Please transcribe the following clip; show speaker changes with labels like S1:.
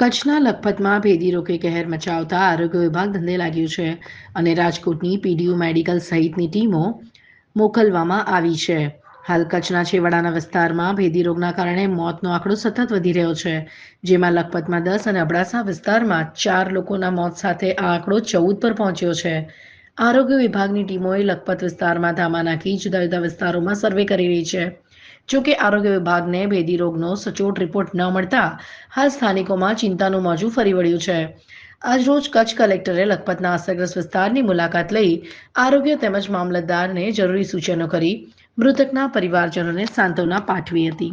S1: કચ્છના લખપતમાં ભેદી રોગે કહેર મચાવતા આરોગ્ય વિભાગ ધંધે લાગ્યું છે અને રાજકોટની પીડીયુ મેડિકલ સહિતની ટીમો મોકલવામાં આવી છે. હાલ કચ્છના છેવાડાના વિસ્તારમાં ભેદી રોગના કારણે મોતનો આંકડો સતત વધી રહ્યો છે, જેમાં લખપતમાં દસ અને અબડાસા વિસ્તારમાં ચાર લોકોના મોત સાથે આ આંકડો ચૌદ પર પહોંચ્યો છે. આરોગ્ય વિભાગની ટીમોએ લખપત વિસ્તારમાં ધામા નાખી જુદા જુદા વિસ્તારોમાં સર્વે કરી રહી છે. જોકે આરોગ્ય વિભાગને ભેદી રોગનો સચોટ રિપોર્ટ ન મળતા હાલ સ્થાનિકોમાં ચિંતાનું મોજું ફરી વળ્યું છે. આજરોજ કચ્છ કલેક્ટરે લખપતના અસરગ્રસ્ત વિસ્તારની મુલાકાત લઈ આરોગ્ય તેમજ મામલતદારને જરૂરી સૂચનો કરી મૃતકના પરિવારજનોને સાંત્વના પાઠવી હતી.